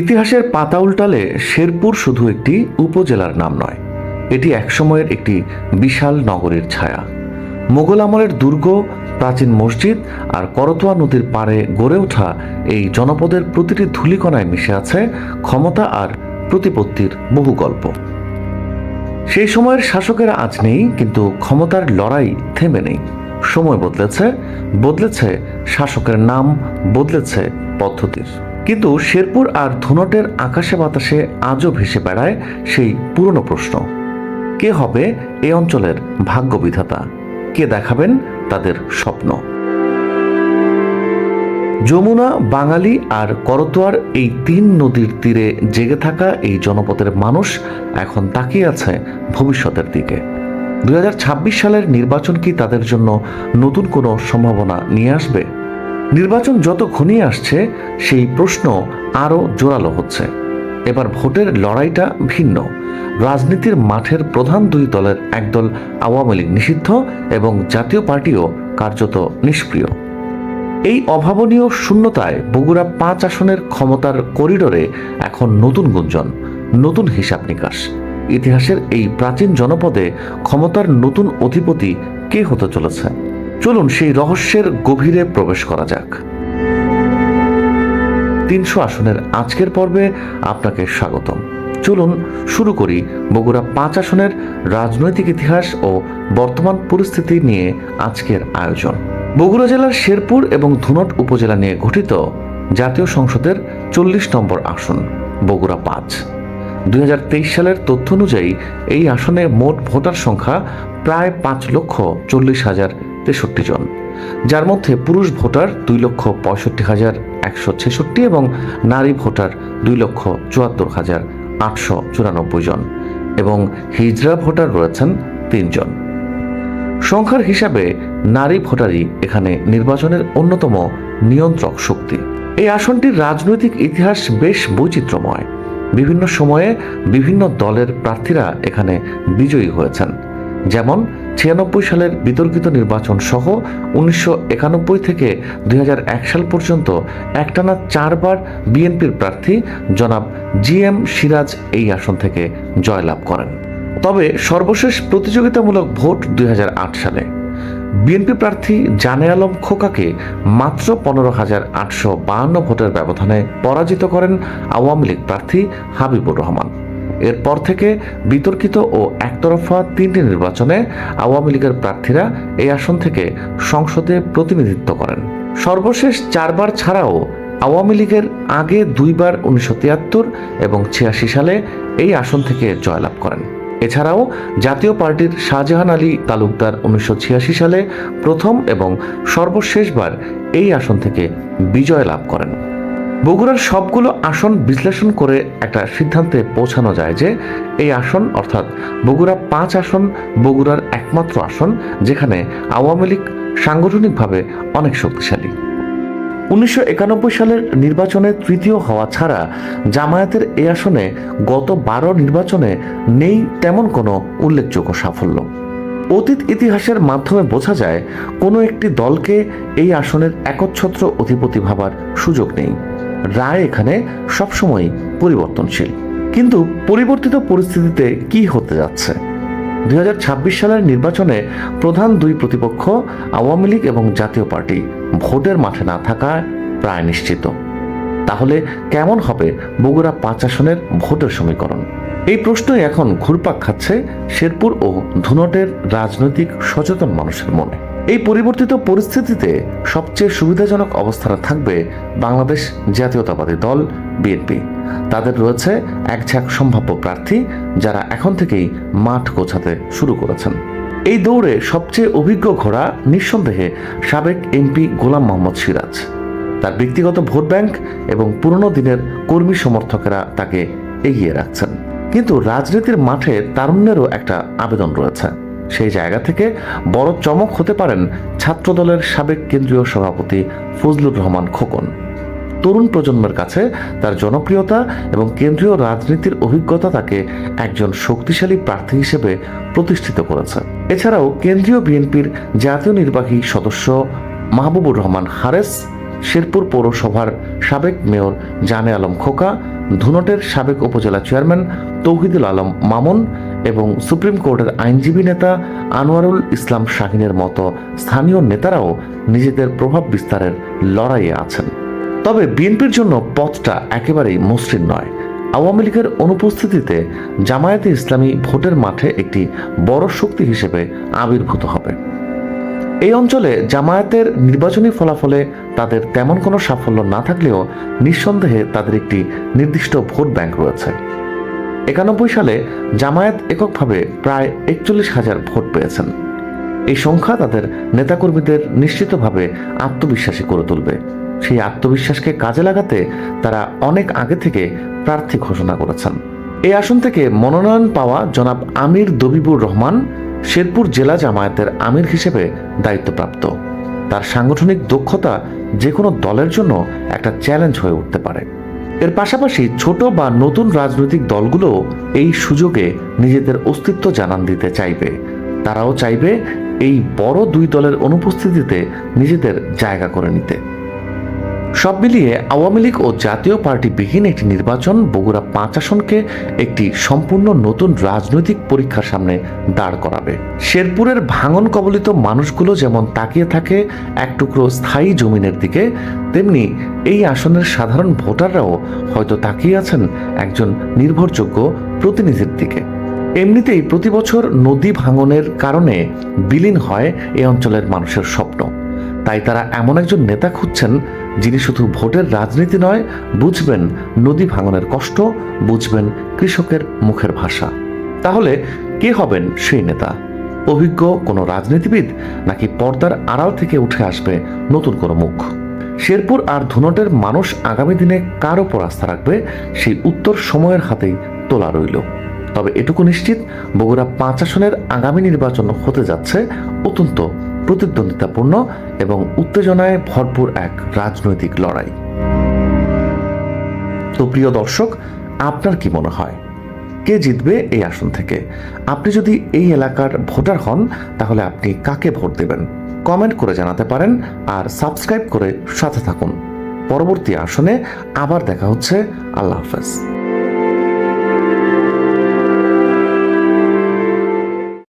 ইতিহাসের পাতা উল্টালে শেরপুর শুধু একটি উপজেলার নাম নয়, এটি একসময়ের একটি বিশাল নগরীর ছায়া। মোগল আমলের দুর্গ, প্রাচীন মসজিদ আর করতোয়া নদীর পাড়ে গড়ে ওঠা এই জনপদের প্রতিটি ধূলিকণায় মিশে আছে ক্ষমতা আর প্রতিপত্তির বহু গল্প। সেই সময়ের শাসকেরা আজ নেই, কিন্তু ক্ষমতার লড়াই থেমে নেই। সময় বদলেছে বদলেছে শাসকের নাম, বদলেছে পদ্ধতির। কিন্তু শেরপুর আর ধুনটের আকাশে বাতাসে আজও ভেসে বেড়ায় সেই পুরনো প্রশ্ন। কে হবে এ অঞ্চলের ভাগ্য বিধাতা কে দেখাবেন তাদের স্বপ্ন? যমুনা, বাঙালি আর করতোয়ার এই তিন নদীর তীরে জেগে থাকা এই জনপদের মানুষ এখন তাকিয়ে আছে ভবিষ্যতের দিকে। দু হাজার ছাব্বিশ সালের নির্বাচন কি তাদের জন্য নতুন কোনো সম্ভাবনা নিয়ে আসবে? নির্বাচন যত ঘনিয়ে আসছে, সেই প্রশ্ন আরও জোরালো হচ্ছে। এবার ভোটের লড়াইটা ভিন্ন। রাজনীতির মাঠের প্রধান দুই দলের একদল আওয়ামী লীগ নিষিদ্ধ এবং জাতীয় পার্টিও কার্যত নিষ্ক্রিয়। এই অভাবনীয় শূন্যতায় বগুড়া পাঁচ আসনের ক্ষমতার করিডোরে এখন নতুন গুঞ্জন, নতুন হিসাব নিকাশ। ইতিহাসের এই প্রাচীন জনপদে ক্ষমতার নতুন অধিপতি কে হতে চলেছে? চলুন সেই রহস্যের গভীরে প্রবেশ করা যাক। তিনশো আসনের আজকের পর্বে আপনাকে স্বাগতম। চলুন শুরু করি বগুড়া পাঁচ আসনের রাজনৈতিক ইতিহাস ও বর্তমান পরিস্থিতি নিয়ে আজকের আয়োজন। বগুড়া জেলার শেরপুর এবং ধুনট উপজেলা নিয়ে গঠিত জাতীয় সংসদের চল্লিশ নম্বর আসন, বগুড়া পাঁচ। দুই সালের তথ্য অনুযায়ী এই আসনে মোট ভোটার সংখ্যা প্রায় পাঁচ লক্ষ চল্লিশ হাজার তেষট্টি জন। যার মধ্যে পুরুষ ভোটার দুই লক্ষ পঁয়ষট্টি হাজার একশো ছেষট্টি এবং নারী ভোটার দুই লক্ষ চুয়াত্তর হাজার আটশো চুরানব্বই জন এবং হিজড়া ভোটার রয়েছেন তিনজন। সংখ্যার হিসাবে নারী ভোটারই এখানে নির্বাচনের অন্যতম নিয়ন্ত্রক শক্তি। এই আসনটির রাজনৈতিক ইতিহাস বেশ বৈচিত্র্যময়। বিভিন্ন সময়ে বিভিন্ন দলের প্রার্থীরা এখানে বিজয়ী হয়েছেন। যেমন ছিয়ানব্বই সালের বিতর্কিত নির্বাচন সহ উনিশশো একানব্বই থেকে দুই হাজার এক সাল পর্যন্ত একটানা চারবার বিএনপির প্রার্থী জনাব জি এম সিরাজ এই আসন থেকে জয়লাভ করেন। তবে সর্বশেষ প্রতিযোগিতামূলক ভোট দুই হাজার আট সালে। বিএনপি প্রার্থী জানে আলম খোকাকে মাত্র পনেরো হাজার আটশো বাহান্ন ভোটের ব্যবধানে পরাজিত করেন আওয়ামী লীগ প্রার্থী হাবিবুর রহমান। এরপর থেকে বিতর্কিত ও একতরফা তিনটি নির্বাচনে আওয়ামী লীগের প্রার্থীরা এই আসন থেকে সংসদে প্রতিনিধিত্ব করেন। সর্বশেষ চারবার ছাড়াও আওয়ামী লীগের আগে দুইবার উনিশশো তিয়াত্তর এবং ছিয়াশি সালে এই আসন থেকে জয়লাভ করেন। এছাড়াও জাতীয় পার্টির শাহজাহান আলী তালুকদার উনিশশো ছিয়াশি সালে প্রথম এবং সর্বশেষবার এই আসন থেকে বিজয় লাভ করেন। বগুড়ার সবগুলো আসন বিশ্লেষণ করে একটা সিদ্ধান্তে পৌঁছানো যায় যে এই আসন, অর্থাৎ বগুড়া পাঁচ আসন, বগুড়ার একমাত্র আসন, যেখানে আওয়ামী লীগ সাংগঠনিকভাবে অনেক শক্তিশালী। উনিশশো একানব্বই সালের নির্বাচনে তৃতীয় হওয়া ছাড়া জামায়াতের এ আসনে গত বারো নির্বাচনে নেই তেমন কোনো উল্লেখযোগ্য সাফল্য। অতীত ইতিহাসের মাধ্যমে বোঝা যায়, কোনো একটি দলকে এই আসনের একচ্ছত্র অধিপতি ভাবার সুযোগ নেই। রায় এখানে সবসময় পরিবর্তনশীল। কিন্তু পরিবর্তিত পরিস্থিতিতে কি হতে যাচ্ছে? দুই হাজার ছাব্বিশ সালের নির্বাচনে প্রধান দুই প্রতিপক্ষ, আওয়ামী লীগ এবং জাতীয় পার্টি, ভোটের মাঠে না থাকা প্রায় নিশ্চিত। তাহলে কেমন হবে বগুড়া পাঁচ আসনের ভোটের সমীকরণ? এই প্রশ্নই এখন ঘুরপাক খাচ্ছে শেরপুর ও ধুনটের রাজনৈতিক সচেতন মানুষের মনে। এই পরিবর্তিত পরিস্থিতিতে সবচেয়ে সুবিধাজনক অবস্থানে থাকবে বাংলাদেশ জাতীয়তাবাদী দল, বিএনপি। তাদের রয়েছে এক ঝাঁক সম্ভাব্য প্রার্থী যারা এখন থেকেই মাঠ গোছাতে শুরু করেছেন। এই দৌড়ে সবচেয়ে অভিজ্ঞ ঘোড়া নিঃসন্দেহে সাবেক এমপি গোলাম মোহাম্মদ সিরাজ। তার ব্যক্তিগত ভোট ব্যাংক এবং পুরনো দিনের কর্মী সমর্থকেরা তাকে এগিয়ে রাখছেন। কিন্তু রাজনীতির মাঠে তারুণ্যেরও একটা আবেদন রয়েছে। সেই জায়গা থেকে বড় চমক হতে পারেন ছাত্রদলের সাবেক কেন্দ্রীয় সভাপতি ফজলুর রহমান খোকন। তরুণ প্রজন্মের কাছে তার জনপ্রিয়তা এবং কেন্দ্রীয় রাজনীতির অভিজ্ঞতা তাকে একজন শক্তিশালী প্রার্থী হিসেবে প্রতিষ্ঠিত করেছে। এছাড়াও কেন্দ্রীয় বিএনপির জাতীয় নির্বাহী সদস্য মাহবুবুর রহমান হারেস, শেরপুর পৌরসভার সাবেক মেয়র জানে আলম খোকা, ধুনটের সাবেক উপজেলা চেয়ারম্যান তৌহিদুল আলম মামুন এবং সুপ্রিম কোর্টের আইনজীবী নেতা আনোয়ারুল ইসলাম শাহিনের মতো স্থানীয় নেতারাও নিজেদের প্রভাব বিস্তারের লড়াইয়ে আছেন। তবে বিএনপির জন্য পথটা একেবারেই মসৃণ নয়। আওয়ামী লীগের অনুপস্থিতিতে জামায়াতে ইসলামী ভোটের মাঠে একটি বড় শক্তি হিসেবে আবির্ভূত হবে। এই অঞ্চলে জামায়াতের নির্বাচনী ফলাফলে তাদের তেমন কোনো সাফল্য না থাকলেও নিঃসন্দেহে তাদের একটি নির্দিষ্ট ভোট ব্যাংক রয়েছে। একানব্বই সালে জামায়াত এককভাবে প্রায় একচল্লিশ হাজার ভোট পেয়েছেন। এই সংখ্যা তাদের নেতাকর্মীদের নিশ্চিতভাবে আত্মবিশ্বাসী করে তুলবে। সেই আত্মবিশ্বাসকে কাজে লাগাতে তারা অনেক আগে থেকে প্রার্থী ঘোষণা করেছেন। এই আসন থেকে মনোনয়ন পাওয়া জনাব আমির দবিবুর রহমান শেরপুর জেলা জামায়াতের আমির হিসেবে দায়িত্বপ্রাপ্ত। তার সাংগঠনিক দক্ষতা যে কোনো দলের জন্য একটা চ্যালেঞ্জ হয়ে উঠতে পারে। এর পাশাপাশি ছোট বা নতুন রাজনৈতিক দলগুলো এই সুযোগে নিজেদের অস্তিত্ব জানান দিতে চাইবে। তারাও চাইবে এই বড় দুই দলের অনুপস্থিতিতে নিজেদের জায়গা করে নিতে। সব মিলিয়ে আওয়ামী লীগ ও জাতীয় পার্টি বিহীন একটি নির্বাচন বগুড়া পাঁচ আসনকে একটি সম্পূর্ণ নতুন রাজনৈতিক পরীক্ষার সামনে দাঁড় করাবে। শেরপুরের ভাঙন কবলিত মানুষগুলো যেমন তাকিয়ে থাকে এক টুকরো স্থায়ী জমিনের দিকে, তেমনি এই আসনের সাধারণ ভোটাররাও হয়তো তাকিয়ে আছেন একজন নির্ভরযোগ্য প্রতিনিধির দিকে। এমনিতেই প্রতি বছর নদী ভাঙনের কারণে বিলীন হয় এ অঞ্চলের মানুষের স্বপ্ন। তাই তারা এমন একজন নেতা খুঁজছেন যিনি শুধু ভোটের রাজনীতি নয়, বুঝবেন নদী ভাঙনের কষ্ট, বুঝবেন কৃষকের মুখের ভাষা। তাহলে কে হবেন সেই নেতা? অভিজ্ঞ কোনো রাজনীতিবিদ নাকি পর্দার আড়াল থেকে উঠে আসবে নতুন কোনো মুখ? শেরপুর আর ধুনটের মানুষ আগামী দিনে কার ওপর আস্থা রাখবে, সেই উত্তর সময়ের হাতেই তোলা রইল। তবে এটুকু নিশ্চিত, বগুড়া পাঁচ আসনের আগামী নির্বাচন হতে যাচ্ছে অত্যন্ত প্রতিদ্বন্দ্বিতাপূর্ণ এবং উত্তেজনায় ভরপুর এক রাজনৈতিক লড়াই। তো প্রিয় দর্শক, আপনার কি মনে হয়? কে জিতবে এই আসন থেকে? আপনি যদি এই এলাকার ভোটার হন, তাহলে আপনি কাকে ভোট দেবেন? কমেন্ট করে জানাতে পারেন আর সাবস্ক্রাইব করে সাথে থাকুন। পরবর্তী আসনে আবার দেখা হচ্ছে। আল্লাহ হাফেজ।